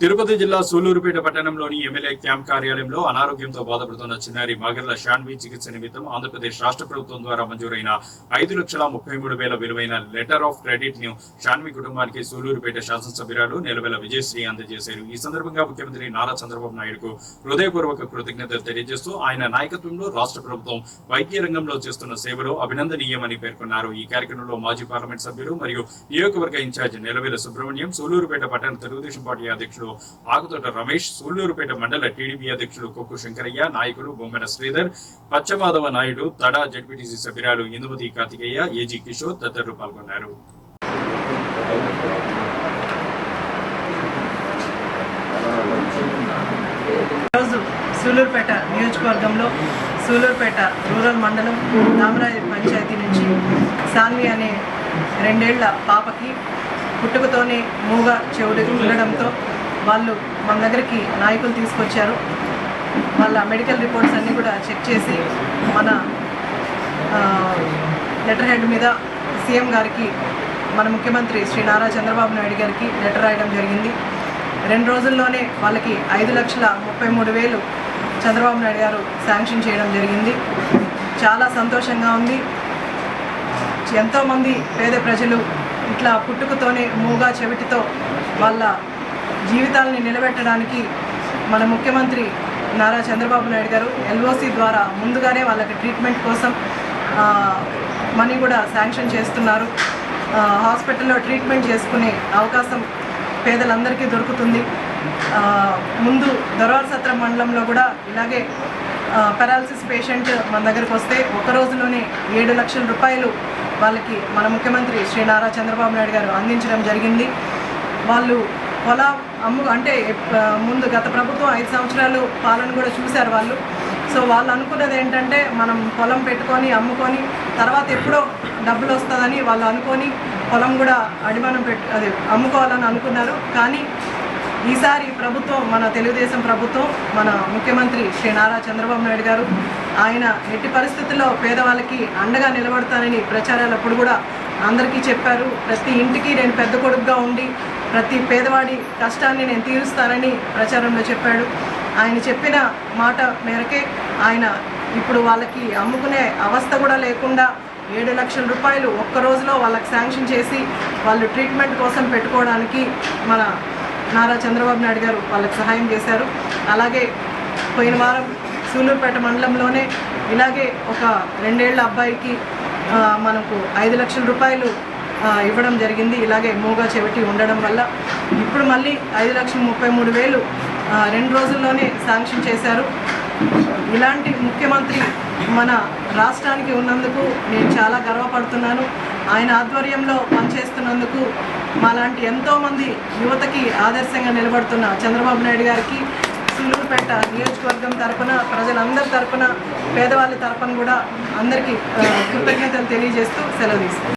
తిరుపతి జిల్లా సూలూరుపేట పట్టణంలోని MLA camp కార్యాలయంలో అనారోగ్యంతో బాధపడుతున్న చిన్నారి మాగర్ల షాన్వి చికిత్స నిమిత్తం ఆంధ్రప్రదేశ్ రాష్ట్ర ప్రభుత్వం ద్వారా మంజూరైన ఐదు లక్షల ముప్పై మూడు వేల విలువైన లెటర్ ఆఫ్ క్రెడిట్ను షాన్వి కుటుంబానికి సూలూరుపేట శాసనసభ్యురాలు నిలవెల విజయశ్రీ అందజేశారు. ఈ సందర్భంగా ముఖ్యమంత్రి నారా చంద్రబాబు నాయుడుకు హృదయపూర్వక కృతజ్ఞతలు తెలియజేస్తూ ఆయన నాయకత్వంలో రాష్ట్ర ప్రభుత్వం వైద్య రంగంలో చేస్తున్న సేవలు అభినందనీయమని పేర్కొన్నారు. ఈ కార్యక్రమంలో మాజీ పార్లమెంట్ సభ్యులు మరియు నియోజకవర్గ ఇన్ఛార్జ్ నెలవేల సుబ్రహ్మణ్యం సూలూరుపేట పట్టణ తెలుగుదేశం పార్టీ అధ్యక్షుడు అధ్యక్షుడు ఆకుతోట రమేష్ సూళ్ళూరుపేట మండల టీడీపీ అధ్యక్షుడు కొక్కు శంకరయ్య నాయకులు బొమ్మెన శ్రీధర్ పచ్చమాధవ నాయుడు తడా జడ్పీటీసీ సభ్యురాలు ఇందుమతి కార్తికేయ ఏజీ కిషోర్ తదితరులు పాల్గొన్నారు. ఈరోజు సూలూరుపేట నియోజకవర్గంలో సూలూరుపేట రూరల్ మండలం దామరాయి పంచాయతీ నుంచి సాన్వి అనే రెండేళ్ళ పాపకి పుట్టుకతోనే మూగ చెవుడు ఉండడంతో వాళ్ళు మన దగ్గరికి నాయకులు తీసుకొచ్చారు. వాళ్ళ మెడికల్ రిపోర్ట్స్ అన్నీ కూడా చెక్ చేసి మన లెటర్ హెడ్ మీద సీఎం గారికి మన ముఖ్యమంత్రి శ్రీ నారా చంద్రబాబు నాయుడు గారికి లెటర్ రాయడం జరిగింది. రెండు రోజుల్లోనే వాళ్ళకి ఐదు లక్షల ముప్పై మూడు వేలు చంద్రబాబు నాయుడు గారు శాంక్షన్ చేయడం జరిగింది. చాలా సంతోషంగా ఉంది. ఎంతోమంది పేద ప్రజలు ఇట్లా పుట్టుకతోనే మూగా చెవిటితో వాళ్ళ జీవితాలని నిలబెట్టడానికి మన ముఖ్యమంత్రి నారా చంద్రబాబు నాయుడు గారు ఎల్ఓసి ద్వారా ముందుగానే వాళ్ళకి ట్రీట్మెంట్ కోసం మనీ కూడా శాంక్షన్ చేస్తున్నారు. హాస్పిటల్లో ట్రీట్మెంట్ చేసుకునే అవకాశం పేదలందరికీ దొరుకుతుంది. ముందు దొరవార సత్రం మండలంలో కూడా ఇలాగే పెరాలసిస్ పేషెంట్ మన దగ్గరకు వస్తే ఒక రోజులోనే ఏడు లక్షల రూపాయలు వాళ్ళకి మన ముఖ్యమంత్రి శ్రీ నారా చంద్రబాబు నాయుడు గారు అందించడం జరిగింది. వాళ్ళు పొలం అమ్ము అంటే ముందు గత ప్రభుత్వం ఐదు సంవత్సరాలు పాలన కూడా చూశారు వాళ్ళు. సో వాళ్ళు అనుకున్నది ఏంటంటే మనం పొలం పెట్టుకొని అమ్ముకొని తర్వాత ఎప్పుడో డబ్బులు వస్తుందని వాళ్ళు అనుకొని పొలం కూడా అడిమానం పెట్టు అదే అమ్ముకోవాలని అనుకున్నారు. కానీ ఈసారి ప్రభుత్వం మన తెలుగుదేశం ప్రభుత్వం మన ముఖ్యమంత్రి శ్రీ నారా చంద్రబాబు నాయుడు గారు ఆయన ఎట్టి పరిస్థితుల్లో పేదవాళ్ళకి అండగా నిలబడతానని ప్రచారాలప్పుడు కూడా అందరికీ చెప్పారు. ప్రతి ఇంటికి నేను పెద్ద కొడుకుగా ఉండి ప్రతి పేదవాడి కష్టాన్ని నేను తీరుస్తానని ప్రచారంలో చెప్పాడు. ఆయన చెప్పిన మాట మేరకే ఆయన ఇప్పుడు వాళ్ళకి అమ్ముకునే అవస్థ కూడా లేకుండా ఏడు లక్షల రూపాయలు ఒక్క రోజులో వాళ్ళకి శాంక్షన్ చేసి వాళ్ళు ట్రీట్మెంట్ కోసం పెట్టుకోవడానికి మన నారా చంద్రబాబు నాయుడు గారు వాళ్ళకి సహాయం చేశారు. అలాగే పోయిన వారం సూలూరుపేట మండలంలోనే ఇలాగే ఒక రెండేళ్ళ అబ్బాయికి మనకు ఐదు లక్షల రూపాయలు ఇవ్వడం జరిగింది. ఇలాగే మూగా చెవిటి ఉండడం వల్ల ఇప్పుడు మళ్ళీ ఐదు లక్షల ముప్పై మూడు వేలు రెండు రోజుల్లోనే శాంక్షన్ చేశారు. ఇలాంటి ముఖ్యమంత్రి మన రాష్ట్రానికి ఉన్నందుకు నేను చాలా గర్వపడుతున్నాను. ఆయన ఆధ్వర్యంలో పనిచేస్తున్నందుకు మాలాంటి ఎంతోమంది యువతకి ఆదర్శంగా నిలబడుతున్న చంద్రబాబు నాయుడు గారికి సూలూరుపేట నియోజకవర్గం తరపున ప్రజలందరి తరపున పేదవాళ్ళ తరపున కూడా అందరికీ కృతజ్ఞతలు తెలియజేస్తూ సెలవు తీసుకుంటాను